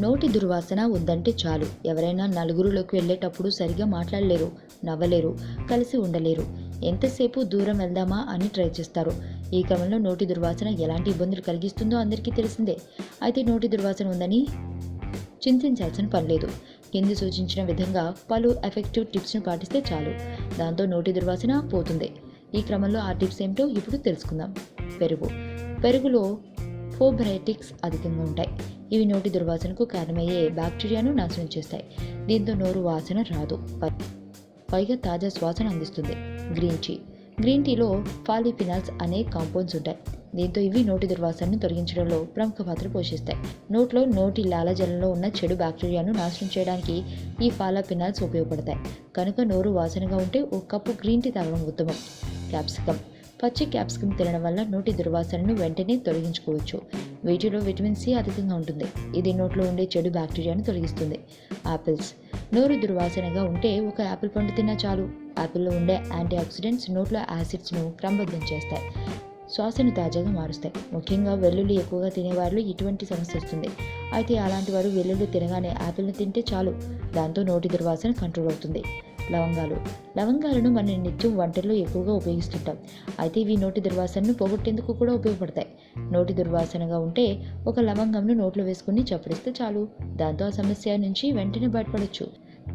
నోటి దుర్వాసన ఉందంటే చాలు. ఎవరైనా నలుగురిలోకి వెళ్ళేటప్పుడు సరిగా మాట్లాడలేరు నవ్వలేరు కలిసి ఉండలేరు. ఎంతసేపు దూరం వెళ్దామా అని ట్రై చేస్తారు. ఈ క్రమంలో నోటి దుర్వాసన ఎలాంటి ఇబ్బందులు కలిగిస్తుందో అందరికీ తెలిసిందే. అయితే నోటి దుర్వాసన ఉందని చింతించాల్సిన పనిలేదు కింది సూచించిన విధంగా పలు ఎఫెక్టివ్ టిప్స్ను పాటిస్తే చాలు. దాంతో నోటి దుర్వాసన పోతుంది. ఈ క్రమంలో ఆ టిప్స్ ఏమిటో ఇప్పుడు తెలుసుకుందాం. పెరుగు. పెరుగులో ఫోబ్రైటిక్స్ అధికంగా ఉంటాయి. ఇవి నోటి దుర్వాసనకు కారణమయ్యే బ్యాక్టీరియాను నాశనం చేస్తాయి. దీంతో నోరు వాసన రాదు. పైగా తాజా శ్వాసను అందిస్తుంది. Green tea. గ్రీన్ టీలో ఫాలిఫినాల్స్ అనే కాంపౌండ్స్ ఉంటాయి. దీంతో ఇవి నోటి దుర్వాసనను తొలగించడంలో ప్రముఖ పాత్ర పోషిస్తాయి. నోట్లో నోటి లాలజలంలో ఉన్న చెడు బ్యాక్టీరియాను నాశనం చేయడానికి ఈ ఫాలాఫినాల్స్ ఉపయోగపడతాయి. కనుక నోరు వాసనగా ఉంటే ఒక కప్పు గ్రీన్ టీ తాగడం ఉత్తమం. క్యాప్సికమ్. పచ్చి క్యాప్సికమ్ తినడం వల్ల నోటి దుర్వాసనను వెంటనే తొలగించుకోవచ్చు. వీటిలో విటమిన్ సి అధికంగా ఉంటుంది. ఇది నోట్లో ఉండే చెడు బ్యాక్టీరియాను తొలగిస్తుంది. యాపిల్స్ నోరు దుర్వాసనగా ఉంటే ఒక యాపిల్ పండు తిన్నా చాలు. యాపిల్లో ఉండే యాంటీ ఆక్సిడెంట్స్ నోట్లో యాసిడ్స్ను క్రమబద్ధం చేస్తాయి. శ్వాసను తాజాగా మారుస్తాయి. ముఖ్యంగా వెల్లుల్లి ఎక్కువగా తినేవారిలో ఇటువంటి సమస్య వస్తుంది. అయితే అలాంటి వారు వెల్లుల్లి తినగానే యాపిల్ని తింటే చాలు. దాంతో నోటి దుర్వాసన కంట్రోల్ అవుతుంది. లవంగాలు. లవంగాలను మనం నిత్యం వంటల్లో ఎక్కువగా ఉపయోగిస్తుంటాం. అయితే ఇవి నోటి దుర్వాసనను పోగొట్టేందుకు కూడా ఉపయోగపడతాయి. నోటి దుర్వాసనగా ఉంటే ఒక లవంగంను నోట్లో వేసుకుని చప్పరిస్తే చాలు. దాంతో ఆ సమస్య నుంచి వెంటనే బయటపడవచ్చు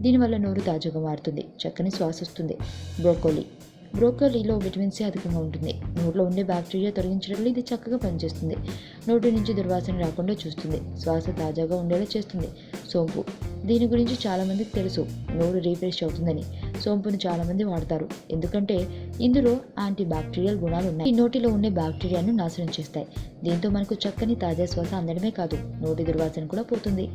దీనివల్ల నోరు తాజాగా మారుతుంది. చక్కని శ్వాస వస్తుంది. బ్రోకోలీ. బ్రోకలీలో విటమిన్ సి అధికంగా ఉంటుంది. నోట్లో ఉండే బ్యాక్టీరియా తొలగించడంలో ఇది చక్కగా పనిచేస్తుంది. నోటి నుంచి దుర్వాసన రాకుండా చూస్తుంది. శ్వాస తాజాగా ఉండేలా చేస్తుంది. సోంపు. దీని గురించి చాలామందికి తెలుసు. నోరు రీఫ్రెష్ అవుతుందని. సోంపును చాలామంది వాడతారు. ఎందుకంటే ఇందులో యాంటీ బ్యాక్టీరియల్ గుణాలు ఉన్నాయి. నోటిలో ఉండే బ్యాక్టీరియాను నాశనం చేస్తాయి. దీంతో మనకు చక్కని తాజా శ్వాస అందడమే కాదు. నోటి దుర్వాసన కూడా పోతుంది.